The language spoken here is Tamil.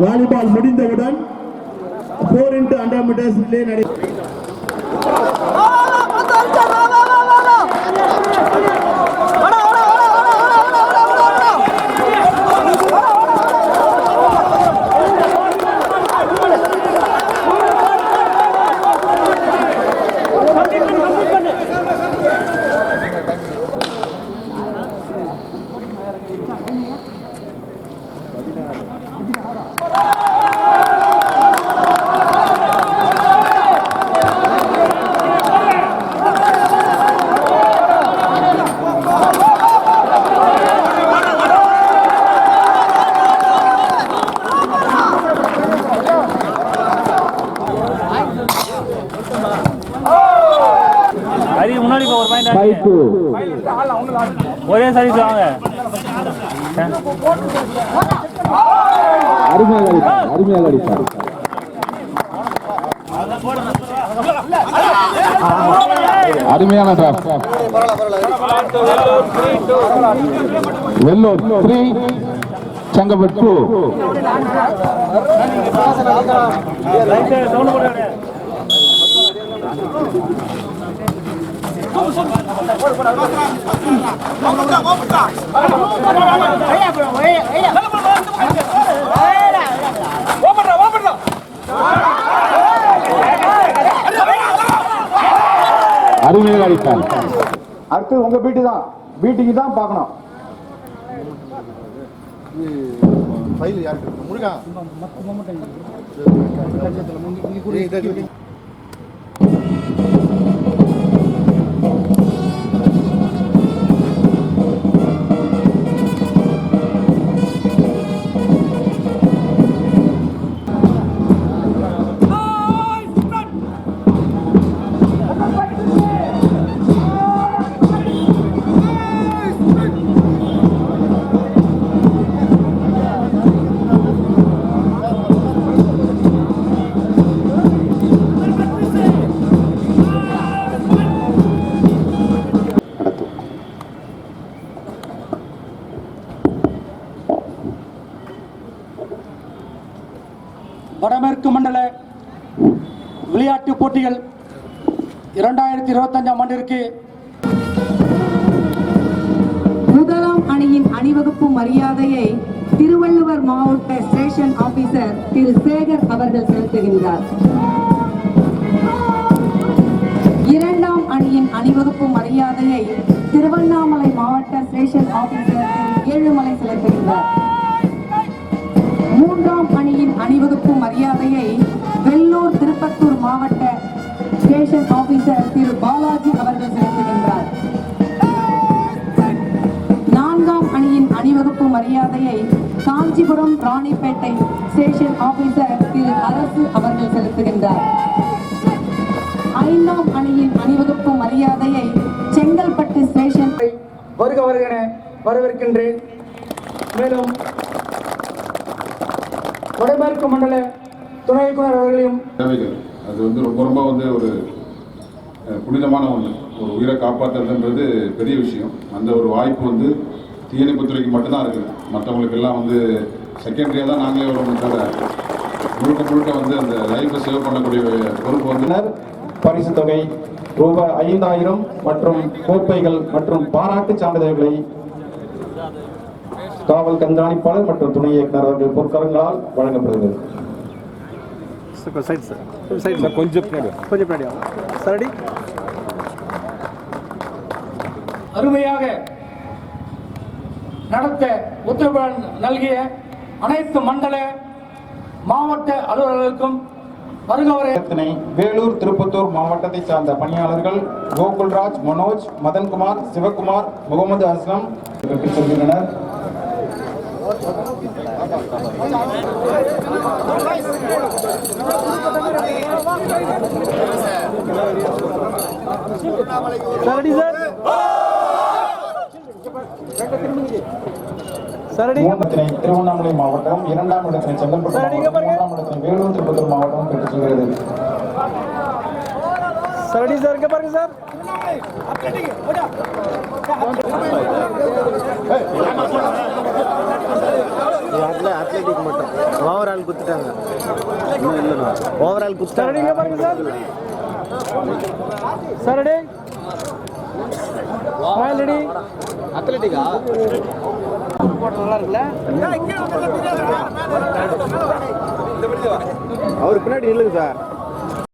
வாலிபால் முடிந்தவுடன் போர் இன்ட்டு ஹண்ட்ரட் மீட்டர்ஸ் நடை ஃபைவ் டூ ஒரே சர்வீஸ் வாங்க அருமையாக அடித்தார் அருமையான டிராப் வெல்லூர் த்ரீ டூ அருமையாக அடித்தார். அடுத்து உங்க பீட்டு தான் பீட்டிக்கு தான் பார்க்கணும். ஃபைல் யாருக்கு இருக்கு? முருகா. வடமேற்கு மண்டல விளையாட்டுப் போட்டிகள் இரண்டாயிரத்தி இருபத்தஞ்சாம் ஆண்டிற்கு முதலாம் அணியின் அணிவகுப்பு மரியாதையை திருவள்ளுவர் மாவட்ட ஸ்டேஷன் ஆபீசர் திரு சேகர் அவர்கள் செலுத்துகின்றார். இரண்டாம் அணியின் அணிவகுப்பு மரியாதையை திருவண்ணாமலை மாவட்ட ஸ்டேஷன் ஆபீசர் ஏழுமலை செலுத்துகின்றார். அணிவகுப்பு மரியாதையை வெள்ளூர் திருப்பத்தூர் மாவட்ட ஸ்டேஷன் ஆபீசர் திரு பாலாஜி அவர்கள் செலுத்துகின்றார் நான்காம் அணியின் அணிவகுப்பு மரியாதையை காஞ்சிபுரம் ராணிப்பேட்டை ஸ்டேஷன் ஆபீசர் திரு அரசு அவர்கள் செலுத்துகின்றார் ஐந்தாம் அணியின் அணிவகுப்பு மரியாதையை செங்கல்பட்டு ஸ்டேஷன் வருக வருகிறேன் வரவேற்கின்றேன். மேலும் வடமேற்கு மண்டல துணை இயக்குனர் அவர்களையும் அது வந்து ரொம்ப ரொம்ப வந்து ஒரு புனிதமான ஒன்று ஒரு உயிரை காப்பாற்றுறதுன்றது பெரிய விஷயம். அந்த ஒரு வாய்ப்பு வந்து தீயணைப்புத்துறைக்கு மட்டும்தான் இருக்குது. மற்றவங்களுக்கு எல்லாம் வந்து செகண்டரியாக தான் நாங்களே வரோம் தவிர முழுக்க முழுக்க வந்து அந்த லைஃப்பை சேவ் பண்ணக்கூடிய பொறுப்பு வந்து பின்னர் பரிசு தொகை ரூபாய் ஐந்தாயிரம் மற்றும் கோப்பைகள் மற்றும் பாராட்டு சான்றிதழ்களை காவல் கண்காணிப்பாளர் மற்றும் துணை இயக்குனர் அவர்கள் பொற்கரங்களால் வழங்கப்படுகிறது. அருமையாக நடத்த உத்தரவு நல்கிய அனைத்து மண்டல மாவட்ட அலுவலர்களுக்கும் வருகவரை வேலூர் திருப்பத்தூர் மாவட்டத்தை சார்ந்த பணியாளர்கள் கோகுல்ராஜ் மனோஜ் மதன்குமார் சிவகுமார் முகமது அஸ்லம் பெற்றுச் செல்கின்றனர் மூன்றத்தினை திருவண்ணாமலை மாவட்டம் இரண்டாம் இடத்தினை செங்கல்பட்டு மூன்றாம் இடத்தினை வேலூர் திருப்பத்தூர் மாவட்டம் பெற்றுச் செல்கிறது சரடி சார் இங்க பாருங்க சார் அத்லெட்டிக் மட்டும். ஓவரால் குத்துட்டாங்க. ஓவரால் குத்துட்டாங்க. பாருங்க sir. Sir ready royal ready அத்லெட்டிக்கா நல்லா இருக்குல்ல அவர் பின்னாடி நில்லுங்க சார்.